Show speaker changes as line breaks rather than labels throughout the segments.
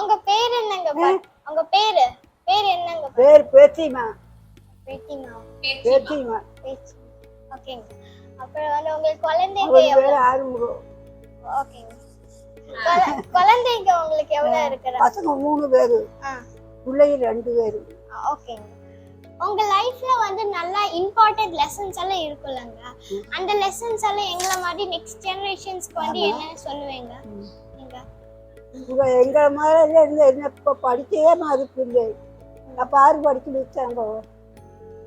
உங்க பேர் என்னங்க உங்க பேரு? பேர் என்னங்க?
பேர்? பேத்திமா.
பேத்திமா.
பேத்திமா.
ஓகேங்க. அப்புறம் வந்து உங்களுக்கு குழந்தைங்க எவ்வளவு
ஆறுமுகம்.
ஓகேங்க. குழ- குழந்தைங்க உங்களுக்கு எவ்வளவு இருக்கிறாங்க
பசங்க மூணு பேரு. பிள்ளைங்க ரெண்டு பேரு.
ஓகேங்க. உங்க லைஃப்ல வந்து நல்லா இம்பார்ட்டன்ட் லெசன்ஸ் எல்லாம் இருக்குல்லங்க. அந்த லெசன்ஸ் எல்லாம் எங்களை மாதிரி நெக்ஸ்ட் ஜெனரேஷன்ஸ்க்கு வந்து என்னன்னு சொல்லுவீங்க?
இவங்க எங்களை மாதிரி இருந்து என்ன இப்போ படிக்கவே மாதிரி இல்லை. அப்போ யாரு படிக்க வச்சாங்க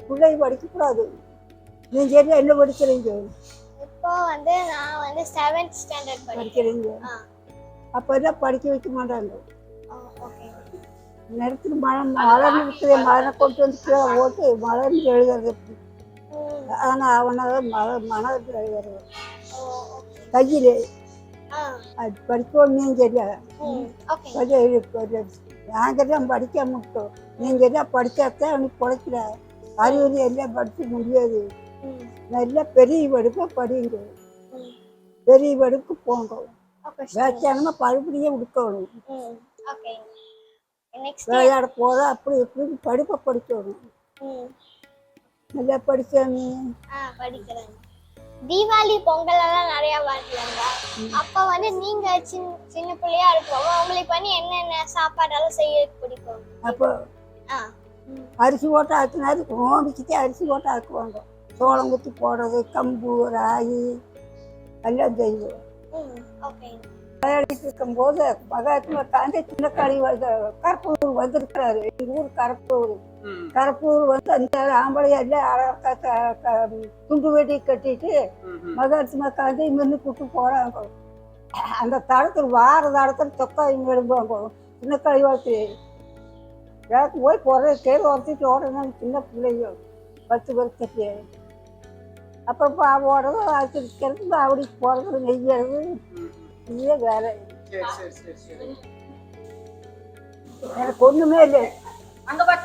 பிள்ளை படிக்கக்கூடாது. நீங்கள் என்ன என்ன படிக்கிறீங்க?
இப்போ வந்து நான் வந்து செவன்த் ஸ்டாண்டர்ட்
படிக்கிறீங்க. அப்போ என்ன படிக்க வைக்க மாட்டாங்க? நேரத்தில் மழை மழை இருக்கிற மழை கொண்டு வந்து ஓட்டு மழைன்னு எழுதுறது ஆனால் அவனை மழை மனதில் எழுதுறது. கையில். அது படிக்கணும் தெரியாது
ம் ஓகே.
கொஞ்சம் நாங்கள் தான் படிக்க மாட்டோம். நீங்கள் தான் படித்தாத்தான் அவனுக்கு பிழைக்கிற அறிவு எல்லாம் படிக்க முடியாது. நல்லா பெரிய படிப்பை படிங்க. பெரிய படிப்பு போங்க. வேச்சானமாக பருப்படியே விடுக்கணும் விளையாட போத அப்படி இப்படி படிப்பை படிக்கணும். நல்லா
ஆ படிக்கிறேன். தீபாவளி பொங்கல் எல்லாம் நிறைய வரலங்க அப்ப வந்து நீங்க சின்ன சின்ன பிள்ளையா இருக்கும்போது உங்களுக்கு வந்து என்னென்ன சாப்பாடெல்லாம் செய்ய பிடிக்கும்?
அப்போ அரிசி ஓட்ட ஆக்குனாரு நோம்பிச்சுட்டே அரிசி ஓட்ட ஆக்குவாங்க சோளம் குத்தி போடுறது கம்பு ராகி எல்லாம் செய்வோம். விளையாடிட்டு இருக்கும்போது மகாத்மா காந்தி சின்ன காளி வந்து கருப்பூர் வந்திருக்கிறாரு. எங்கள் ஊர் கருப்பூர். கருப்பூர் வந்து அந்த ஆம்பளை எல்லாம் துண்டு வெட்டி கட்டிட்டு. மகாத்மா காந்தி மின்னு கூட்டு போறாங்க. அந்த தடத்தில் வார தடத்தில் தொக்காய் எடுப்பாங்க சின்ன கழிவாத்து எனக்கு போய் போகிற கேள்வி உரத்திட்டு ஓடணும் சின்ன பிள்ளைங்க பத்து வருஷத்துக்கு. அப்புறம் பா ஓடுறது இருக்கிறது அப்படி போகிறது நெய்யறது. இதுவே வேலை. எனக்கு ஒன்றுமே இல்லை.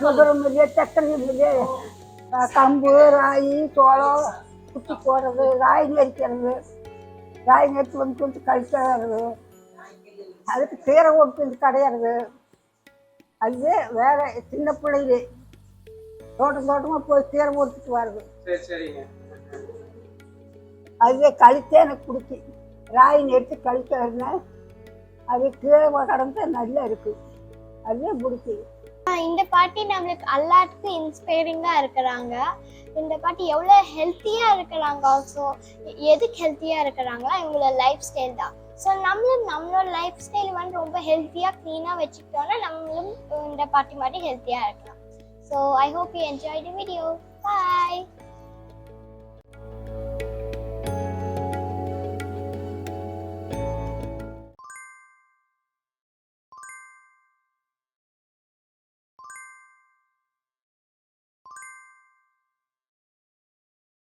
சுகரம் இல்லையே சக்கரையும் இல்லையே. கம்பு ராகி சோளம் குத்தி போடுறது ராகி நெரிக்கிறது ராகி நெரிச்சு வந்து கொஞ்சம் கழிக்கிறது அதுக்கு கீரை ஓட்டு வந்து கடையிறது. அதுவே வேற சின்ன பிள்ளைங்க தோட்டம் தோட்டமாக போய் கீரை
சரி சரிங்க.
அதுவே கழித்தே எனக்கு பிடிக்கும் ராகி நெரிச்சு கழிக்கிறதுனா அது கீரை கடந்து நல்லா இருக்குது அதுவே
ஆ, இந்த பாட்டி நம்மளுக்கு எல்லாத்துக்கும் இன்ஸ்பைரிங்காக இருக்கிறாங்க. இந்த பாட்டி எவ்வளோ ஹெல்த்தியாக இருக்கிறாங்க ஆல்சோ எதுக்கு ஹெல்த்தியாக இருக்கிறாங்களா இவங்களோட லைஃப் ஸ்டைல் தான். ஸோ நம்மளும் நம்மளோட லைஃப் ஸ்டைல் வந்து ரொம்ப ஹெல்த்தியாக க்ளீனாக வச்சுக்கிட்டோம்னா நம்மளும் இந்த பாட்டி மாதிரி ஹெல்த்தியாக இருக்கலாம். So I hope you enjoy the video bye